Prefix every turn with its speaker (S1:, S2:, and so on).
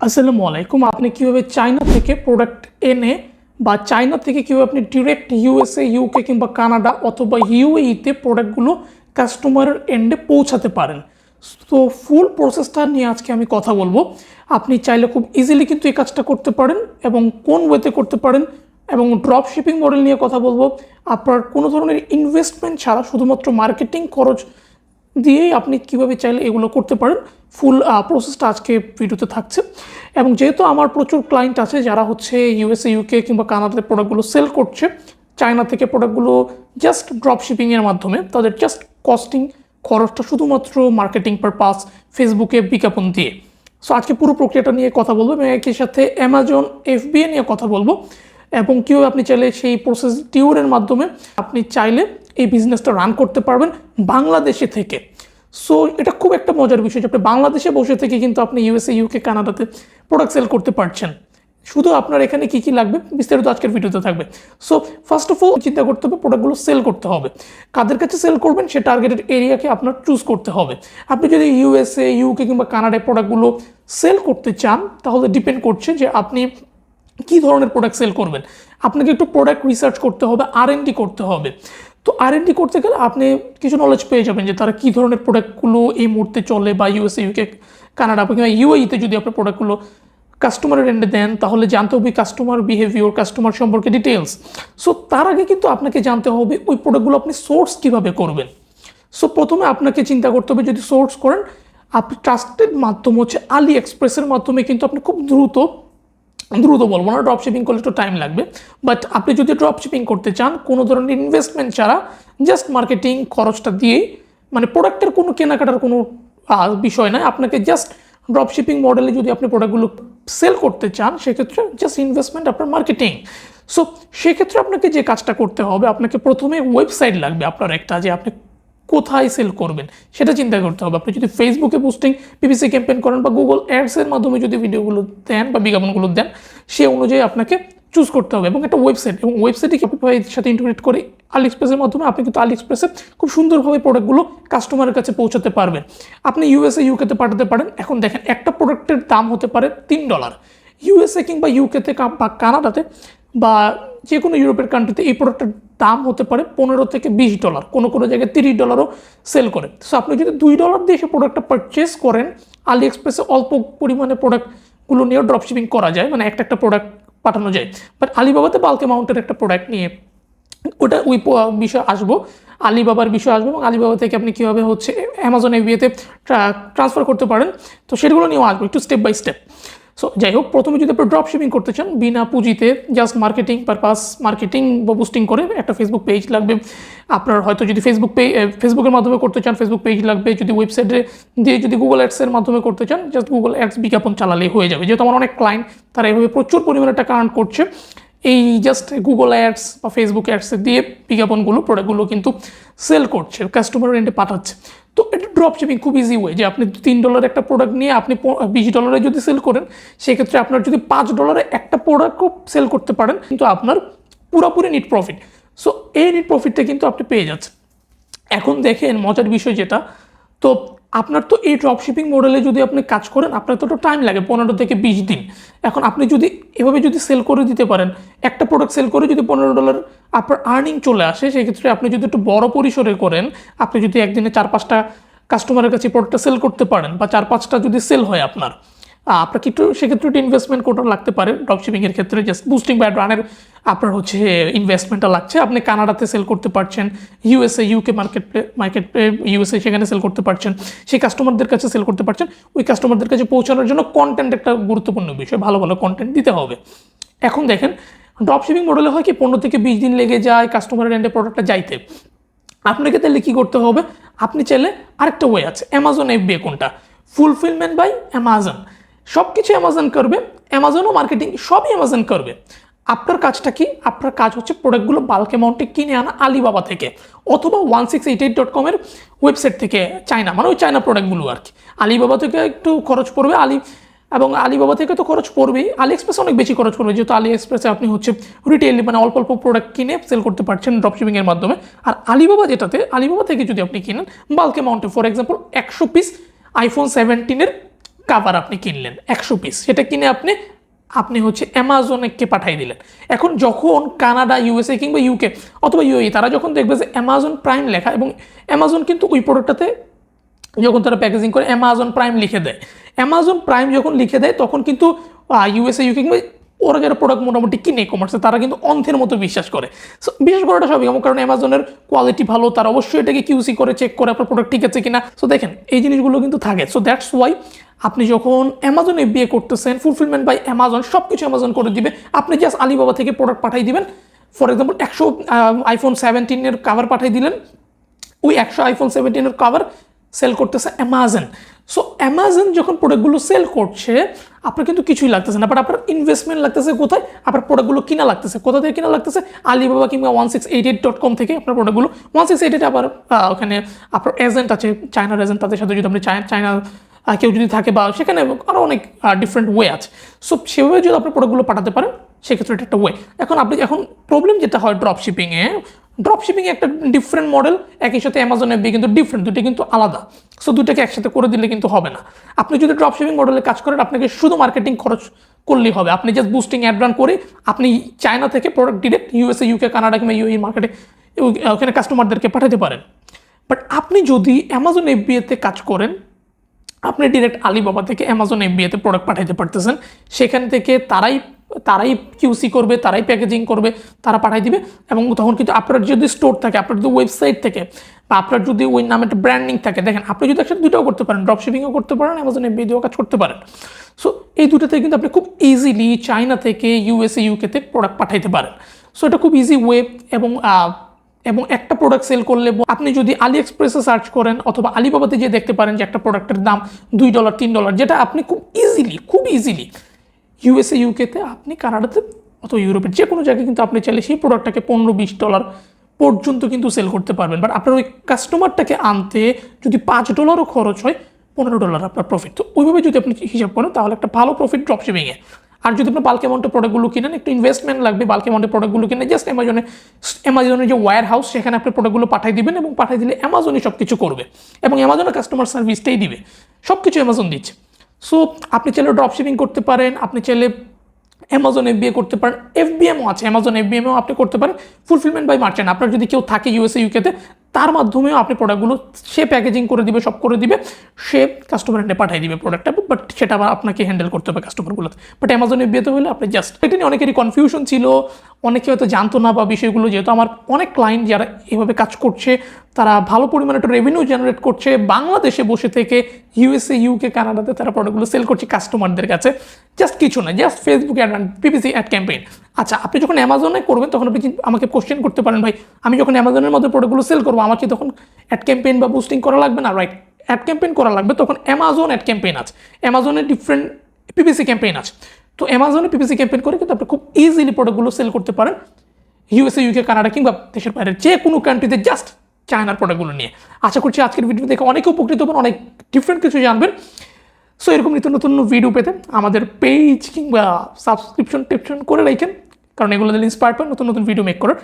S1: আসসালামু আলাইকুম, আপনি কীভাবে চায়না থেকে প্রোডাক্ট এনে বা চায়না থেকে কীভাবে আপনি ডিরেক্ট ইউএসএ ইউকে কিংবা কানাডা অথবা ইউএইতে প্রোডাক্টগুলো কাস্টমারের এন্ডে পৌঁছাতে পারেন। তো ফুল প্রসেসটা নিয়ে আজকে আমি কথা বলব। আপনি চাইলে খুব ইজিলি কিন্তু এই কাজটা করতে পারেন এবং কোন ওয়েতে করতে পারেন এবং ড্রপ শিপিং মডেল নিয়ে কথা বলব। আপনার কোনো ধরনের ইনভেস্টমেন্ট ছাড়া শুধুমাত্র মার্কেটিং খরচ দিয়েই আপনি কীভাবে চাইলে এগুলো করতে পারেন। ফুল প্রসেসটা আজকে ভিডিওতে থাকছে। এবং যেহেতু আমার প্রচুর ক্লায়েন্ট আছে যারা হচ্ছে ইউএসএ ইউকে কিংবা কানাডাতে প্রোডাক্টগুলো সেল করছে চায়না থেকে প্রোডাক্টগুলো জাস্ট ড্রপ শিপিংয়ের মাধ্যমে, তাদের জাস্ট কস্টিং খরচটা শুধুমাত্র মার্কেটিং পারপাস ফেসবুকে বিজ্ঞাপন দিয়ে। সো আজকে পুরো প্রক্রিয়াটা নিয়ে কথা বলব এবং একই সাথে অ্যামাজন এফবিএ নিয়ে কথা বলব। এবং কীভাবে আপনি চাইলে সেই প্রসেস টিউরের মাধ্যমে আপনি চাইলে এই বিজনেসটা রান করতে পারবেন বাংলাদেশে থেকে। সো এটা খুব একটা মজার বিষয় যে আপনি বাংলাদেশে বসে থেকে কিন্তু আপনি ইউএসএ ইউকে কানাডাতে প্রোডাক্ট সেল করতে পারছেন। শুধু আপনার এখানে কী কী লাগবে বিস্তারিত আজকের ভিডিওতে থাকবে। সো ফার্স্ট অফ অল চিন্তা করতে হবে প্রোডাক্টগুলো সেল করতে হবে। কাদের কাছে সেল করবেন সে টার্গেটেড এরিয়াকে আপনার চুজ করতে হবে। আপনি যদি ইউএসএ ইউকে কিংবা কানাডায় প্রোডাক্টগুলো সেল করতে চান, তাহলে ডিপেন্ড করছে যে আপনি কী ধরনের প্রোডাক্ট সেল করবেন? আপনাকে একটু প্রোডাক্ট রিসার্চ করতে হবে আর এন করতে হবে। তো আর এন করতে গেলে আপনি কিছু নলেজ পেয়ে যাবেন যে তারা কী ধরনের প্রোডাক্টগুলো এই মুহূর্তে চলে বা ইউএসএ ইউকে কানাডা কিংবা ইউএইতে যদি আপনি প্রোডাক্টগুলো কাস্টমারের এন্ডে দেন, তাহলে জানতে হবে কাস্টমার বিহেভিওর কাস্টমার সম্পর্কে ডিটেলস সো তার আগে কিন্তু আপনাকে জানতে হবে ওই প্রোডাক্টগুলো আপনি সোর্স কীভাবে করবেন। সো প্রথমে আপনাকে চিন্তা করতে হবে যদি সোর্স করেন, আপনি ট্রাস্টেড মাধ্যম হচ্ছে আলি এক্সপ্রেসের মাধ্যমে কিন্তু আপনি খুব দ্রুত দ্রুত বলব না ড্রপ শিপিং করলে একটু টাইম লাগবে। বাট আপনি যদি ড্রপ শিপিং করতে চান, কোনো ধরনের ইনভেস্টমেন্ট ছাড়া জাস্ট মার্কেটিং খরচটা দিয়েই মানে প্রোডাক্টের কোনো কেনাকাটার কোনো বিষয় নয় আপনাকে জাস্ট ড্রপ শিপিং মডেলে যদি আপনি প্রোডাক্টগুলো সেল করতে চান, সেক্ষেত্রে জাস্ট ইনভেস্টমেন্ট আপনার মার্কেটিং সো সেক্ষেত্রে আপনাকে যে কাজটা করতে হবে, আপনাকে প্রথমে ওয়েবসাইট লাগবে আপনার একটা, যে আপনি কোথায় সেল করবেন? সেটা চিন্তা করতে হবে। আপনি যদি ফেসবুকে পোস্টিং পিপিসি ক্যাম্পেইন করেন বা গুগল অ্যাডসের মাধ্যমে যদি ভিডিওগুলো দেন বা বিজ্ঞাপনগুলো দেন, সে অনুযায়ী আপনাকে চুজ করতে হবে এবং একটা ওয়েবসাইট এবং ওয়েবসাইটে শপিফাইয়ের সাথে ইন্টিগ্রেট করে আলি এক্সপ্রেসের মাধ্যমে আপনি কিন্তু আলি এক্সপ্রেসে খুব সুন্দরভাবে প্রোডাক্টগুলো কাস্টমারের কাছে পৌঁছাতে পারবেন। আপনি ইউএসএ ইউকেতে পাঠাতে পারেন। এখন দেখেন, একটা প্রোডাক্টের দাম হতে পারে তিন ডলার ইউএসএ কিংবা ইউকেতে বা কানাডাতে বা যে কোনো ইউরোপের কান্ট্রিতে এই প্রোডাক্টের দাম হতে পারে পনেরো থেকে বিশ ডলার কোনো কোনো জায়গায় তিরিশ ডলারও সেল করে। সো আপনি যদি দুই ডলার দিয়ে সে প্রোডাক্টটা পারচেস করেন আলি এক্সপ্রেসে অল্প পরিমাণে প্রোডাক্টগুলো নিয়েও ড্রপশিপিং করা যায় মানে একটা একটা প্রোডাক্ট পাঠানো যায়। বাট আলিবাবাতে বাল্ক অ্যামাউন্টের একটা প্রোডাক্ট নিয়ে ওটা ওই বিষয়ে আসব। আলিবাবার বিষয়ে আসব এবং আলিবাবা থেকে আপনি কীভাবে হচ্ছে অ্যামাজন এভিএতে ট্রান্সফার করতে পারেন। তো সেগুলো নিয়েও আসব একটু স্টেপ বাই স্টেপ সো যাই হোক প্রথমে যদি আপনি ড্রপ শিপিং করতে চান, বিনা পুঁজিতে জাস্ট মার্কেটিং পারপাস মার্কেটিং বা বুস্টিং করে একটা ফেসবুক পেজ লাগবে। আপনার হয়তো যদি ফেসবুক পে ফেসবুকের মাধ্যমে করতে চান ফেসবুক পেজ লাগবে। যদি ওয়েবসাইটে দিয়ে যদি গুগল অ্যাডসের মাধ্যমে করতে চান জাস্ট গুগল অ্যাডস বিজ্ঞাপন চালালেই হয়ে যাবে। যেহেতু আমার অনেক ক্লায়েন্ট তারা এভাবে প্রচুর পরিমাণে টাকা আর্ন করছে। এই জাস্ট গুগল অ্যাডস বা ফেসবুক অ্যাডসে দিয়ে বিজ্ঞাপনগুলো প্রোডাক্টগুলো কিন্তু সেল করছে কাস্টমার রেন্টে পাঠাচ্ছে। তো এটা ড্রপ শিপিং খুব ইজি ওয়ে যে আপনি তিন ডলার একটা প্রোডাক্ট নিয়ে আপনি বিশ ডলারে যদি সেল করেন, সেক্ষেত্রে আপনার যদি পাঁচ ডলারে একটা প্রোডাক্টও সেল করতে পারেন, কিন্তু আপনার পুরোপুরি নিট প্রফিট সো এই নিট প্রফিটটা কিন্তু আপনি পেয়ে যাচ্ছেন। এখন দেখেন মজার বিষয় যেটা, তো আপনার তো এই ড্রপ শিপিং মডেলে যদি আপনি কাজ করেন, আপনার তো একটু টাইম লাগে, পনেরো থেকে বিশ দিন। এখন আপনি যদি এভাবে যদি সেল করে দিতে পারেন, একটা প্রোডাক্ট সেল করে যদি পনেরো ডলার আপনার আর্নিং চলে আসে, সেক্ষেত্রে আপনি যদি একটু বড় পরিসরে করেন, আপনি যদি একদিনে চার পাঁচটা কাস্টমারের কাছে প্রোডাক্টটা সেল করতে পারেন, বা চার পাঁচটা যদি সেল হয় আপনার আপনার কি একটু সেক্ষেত্রে একটু ইনভেস্টমেন্ট কোটা লাগতে পারে? ড্রপ শিপিংয়ের ক্ষেত্রে জাস্ট বুস্টিং বা রানের আপনার হচ্ছে ইনভেস্টমেন্টটা লাগছে। আপনি কানাডাতে সেল করতে পারছেন USA UK market market USA সেখানে সেল করতে পারছেন, সেই কাস্টমারদের কাছে সেল করতে পারছেন, ওই কাস্টমারদের কাছে পৌঁছানোর জন্য কন্টেন্ট একটা গুরুত্বপূর্ণ বিষয়, ভালো ভালো কন্টেন্ট দিতে হবে। এখন দেখেন ড্রপ শিপিং মডেলে হয় কি, পনেরো থেকে বিশ দিন লেগে যায় কাস্টমারের এন্ডে প্রোডাক্টটা যাইতে। আপনাকে তাহলে কী করতে হবে? আপনি চাইলে আরেকটা ওয়ে আছে অ্যামাজন এফবিএ কোনটা? ফুলফিলমেন্ট বাই অ্যামাজন সব কিছু অ্যামাজন করবে অ্যামাজনও মার্কেটিং সবই অ্যামাজন করবে। আপনার কাজটা কি? আপনার কাজ হচ্ছে প্রোডাক্টগুলো বাল্ক অ্যামাউন্টে কিনে আনা আলিবাবা থেকে অথবা one six eight eight dot কমের ওয়েবসাইট থেকে চায়না মানে ওই চায়না প্রোডাক্টগুলো আর কি। আলিবাবা থেকে একটু খরচ পড়বে আলি এবং আলিবাবা থেকে তো খরচ পড়বেই। আলি এক্সপ্রেসে অনেক বেশি খরচ পড়বে, যেহেতু আলি এক্সপ্রেসে আপনি হচ্ছে রিটেল মানে অল্প অল্প প্রোডাক্ট কিনে সেল করতে পারছেন ড্রপশিপিংয়ের মাধ্যমে। আর আলিবাবা যেটাতে আলিবাবা থেকে যদি আপনি কিনেন বাল্ক অ্যামাউন্টে ফর এক্সাম্পল একশো পিস আইফোন সেভেন্টিনের কাভার আপনি কিনলেন, একশো পিস সেটা কিনে আপনি আপনি হচ্ছে অ্যামাজনকে পাঠিয়ে দিলেন। এখন যখন কানাডা ইউএসএ কিংবা ইউকে অথবা ইউএই তারা যখন দেখবে যে অ্যামাজন প্রাইম লেখা এবং অ্যামাজন কিন্তু ওই প্রোডাক্টটাতে যখন তারা প্যাকেজিং করে অ্যামাজন প্রাইম লিখে দেয়। অ্যামাজন প্রাইম যখন লিখে দেয়, তখন কিন্তু ইউএসএ ইউকে কিংবা ওরা যারা প্রোডাক্ট মোটামুটি কিনে কমার্সে তারা কিন্তু অন্ধের মতো বিশ্বাস করে। সো বিশ্বাস করাটা সবই এমন কারণ অ্যামাজনের কোয়ালিটি ভালো, তারা অবশ্যই এটাকে কিউসি করে চেক করে আপনার প্রোডাক্ট ঠিক আছে কিনা। সো দেখেন, এই জিনিসগুলো কিন্তু থাকে। সো দ্যাটস ওয়াই আপনি যখন অ্যামাজনে বিয়ে করতেছেন ফুলফিলমেন্ট বাই অ্যামাজন সব কিছু অ্যামাজন করে দিবে। আপনি জাস্ট আলিবাবা থেকে প্রোডাক্ট পাঠিয়ে দিবেন। ফর এক্সাম্পল একশো আইফোন সেভেন্টিনের কাভার পাঠিয়ে দিলেন। ওই একশো আইফোন সেভেন্টিনের কাভার সেল করতেছে অ্যামাজন সো অ্যামাজন যখন প্রোডাক্টগুলো সেল করছে, আপনার কিন্তু কিছুই লাগতেছে না। বাট আপনার ইনভেস্টমেন্ট লাগতেছে কোথায়? আপনার প্রোডাক্টগুলো কিনা লাগতেছে। কোথা থেকে কিনা লাগতেছে? আলিবাবা কিংবা one six eight eight dot com থেকে আপনার প্রোডাক্টগুলো ওয়ান সিক্স এইট এইট আবার ওখানে আপনার এজেন্ট আছে চায়নার এজেন্ট তাদের সাথে যদি আপনি চায় চায়না কেউ যদি থাকে বা সেখানে আরও অনেক ডিফারেন্ট ওয়ে আছে। সো সেভাবে যদি আপনি প্রোডাক্টগুলো পাঠাতে পারেন, সেক্ষেত্রে এটা একটা ওয়ে এখন আপনি, এখন প্রবলেম যেটা হয় ড্রপ শিপিংয়ে ড্রপ শিপিং একটা ডিফারেন্ট মডেল একই সাথে অ্যামাজন এফবি কিন্তু ডিফারেন্ট দুটো কিন্তু আলাদা। সো দুটাকে একসাথে করে দিলে কিন্তু হবে না। আপনি যদি ড্রপ শিপিং মডেলে কাজ করেন, আপনাকে শুধু মার্কেটিং খরচ করলেই হবে। আপনি জাস্ট বুস্টিং অ্যাড রান করে, আপনি চায়না থেকে product direct USA UK Canada কিংবা ইউই মার্কেটে ওখানে কাস্টমারদেরকে পাঠাতে পারেন। বাট আপনি যদি অ্যামাজন এফবিএতে কাজ করেন আপনি ডিরেক্ট আলিবাবা থেকে অ্যামাজন এফবিএতে প্রোডাক্ট পাঠাতে পারতেছেন। সেখান থেকে তারাই তারাই কিউসি করবে, তারাই প্যাকেজিং করবে, তারা পাঠাই দিবে এবং তখন কিন্তু আপনার যদি স্টোর থাকে, আপনার যদি ওয়েবসাইট থেকে বা আপনার যদি ওই নামে একটা ব্র্যান্ডিং থাকে, দেখেন আপনি যদি একসাথে দুটাও করতে পারেন ড্রপ শিপিংও করতে পারেন অ্যামাজন এফবি দিয়েও কাজ করতে পারেন। সো এই দুটোতে কিন্তু আপনি খুব ইজিলি চায়না থেকে ইউএসএ ইউকেতে প্রোডাক্ট পাঠাইতে পারেন। সো এটা খুব ইজি ওয়ে এবং এবং একটা প্রোডাক্ট সেল করলে আপনি যদি আলি এক্সপ্রেসে সার্চ করেন অথবা আলিবাবাতে যে দেখতে পারেন যে একটা প্রোডাক্টের দাম দুই ডলার তিন ডলার যেটা আপনি খুব ইজিলি খুব ইজিলি ইউএসএ ইউকেতে আপনি কানাডাতে অথবা ইউরোপের যে কোনো জায়গায় কিন্তু আপনি চাইলে সেই প্রোডাক্টটাকে পনেরো, বিশ ডলার পর্যন্ত কিন্তু সেল করতে পারবেন। বাট আপনার ওই কাস্টমারটাকে আনতে যদি পাঁচ ডলারও খরচ হয়, পনেরো ডলার আপনার প্রফিট তো ওইভাবে যদি আপনি হিসাব করেন, তাহলে একটা ভালো প্রফিট ড্রপ শিপিংয়ে আর যদি আপনি বাল্ক অ্যামাউন্টের প্রোডাক্টগুলো কিনেন, একটু ইনভেস্টমেন্ট লাগবে বাল্ক অ্যামাউন্টের প্রোডাক্টগুলো কিনে জাস্ট অ্যামাজনে অ্যামাজনের যে ওয়ার হাউস সেখানে আপনি প্রোডাক্টগুলো পাঠিয়ে দিবেন এবং পাঠিয়ে দিলে অ্যামাজনই সব কিছু করবে এবং অ্যামাজনের কাস্টমার সার্ভিসটাই দিবে। সব কিছু অ্যামাজন দিচ্ছে। সো আপনি চাইলে ড্রপ শিপিং করতে পারেন, আপনি চাইলে অ্যামাজন এফ এফবিএ করতে পারেন এফ এফবিএমও আছে অ্যামাজন এফ এফবিএমও আপনি করতে পারেন। ফুলফিলমেন্ট বাই মার্চেন্ট আপনার যদি কেউ থাকে ইউএসএ ইউকেতে তার মাধ্যমেও আপনি প্রোডাক্টগুলো সে প্যাকেজিং করে দিবে সব করে দিবে, সে কাস্টমার হ্যান্ডে পাঠিয়ে দিবে প্রোডাক্টটা বাট সেটা আবার আপনাকে হ্যান্ডেল করতে হবে কাস্টমারগুলোতে বাট অ্যামাজন এফবিএতে হলে আপনি জাস্ট এটা নিয়ে অনেকেরই কনফিউশন ছিল অনেকে হয়তো জানতো না বা বিষয়গুলো, যেহেতু আমার অনেক ক্লায়েন্ট যারা এভাবে কাজ করছে, তারা ভালো পরিমাণে একটা রেভিনিউ জেনারেট করছে, বাংলাদেশে বসে থেকে ইউএসএ ইউকে কানাডাতে তারা প্রোডাক্টগুলো সেল করছে কাস্টমারদের কাছে। জাস্ট কিছু না just Facebook ad PPC ad campaign আচ্ছা আপনি যখন অ্যামাজনে করবেন, তখন আপনি আমাকে কোশ্চেন করতে পারেন, ভাই, আমি যখন অ্যামাজনের মধ্যে প্রোডাক্টগুলো সেল করব, আমার কি তখন অ্যাড ক্যাম্পেইন বা বুস্টিং করা লাগবে না? রাইট অ্যাড ক্যাম্পেইন করা লাগবে, তখন অ্যামাজন অ্যাড ক্যাম্পেইন আছে। অ্যামাজনের ডিফারেন্ট পিপিসি ক্যাম্পেইন আছে। তো অ্যামাজনে পিপিসি ক্যাম্পেন করে কিন্তু আপনি খুব ইজিলি প্রোডাক্টগুলো সেল করতে পারেন। ইউএসএ ইউকে কানাডা কিংবা দেশের বাইরের যে কোনো কান্ট্রিতে জাস্ট চায়নার প্রোডাক্টগুলো নিয়ে। আশা করছি আজকের ভিডিও দেখে অনেকে উপকৃত হবেন, অনেক ডিফারেন্ট কিছু জানবেন। সো এরকম নিত্য নতুন ভিডিও পেতে আমাদের পেজ কিংবা সাবস্ক্রিপশন টিপশন করে রাখেন, কারণ এগুলো ইন্সপায়ার পান নতুন নতুন ভিডিও মেক করার।